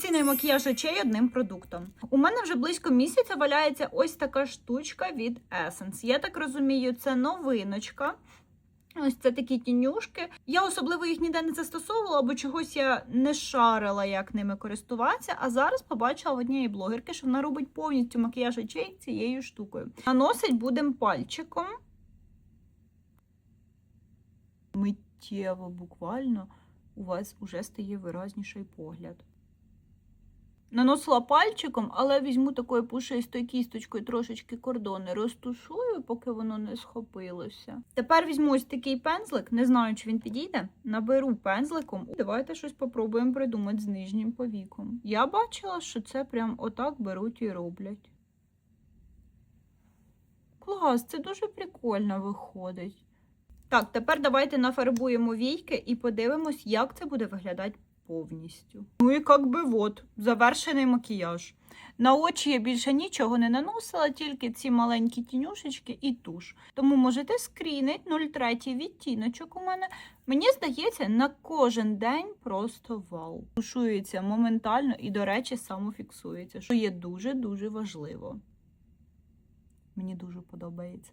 повноцінний макіяж очей одним продуктом. У мене вже близько місяця валяється ось така штучка від Essence. Я так розумію, це новиночка. Ось це такі тінюшки. Я особливо їх ніде не застосовувала, бо чогось я не шарила, як ними користуватися. А зараз побачила в однієї блогерки, що вона робить повністю макіяж очей цією штукою. Наносить будемо пальчиком. Миттєво, буквально, у вас уже стає виразніший погляд. Наносила пальчиком, але візьму такою пушистою кісточкою трошечки кордони, розтушую, поки воно не схопилося. Тепер візьму ось такий пензлик, не знаю, чи він підійде. Наберу пензликом. Давайте щось попробуємо придумати з нижнім повіком. Я бачила, що це прям отак беруть і роблять. Клас, це дуже прикольно виходить. Так, тепер давайте нафарбуємо війки і подивимось, як це буде виглядати повністю. Ну і як би от, завершений макіяж. На очі я більше нічого не наносила, тільки ці маленькі тінюшечки і туш. Тому можете скрінити 0,3 відтіночок у мене. Мені здається, на кожен день просто вау. Тушується моментально і, до речі, самофіксується, що є дуже-дуже важливо. Мені дуже подобається.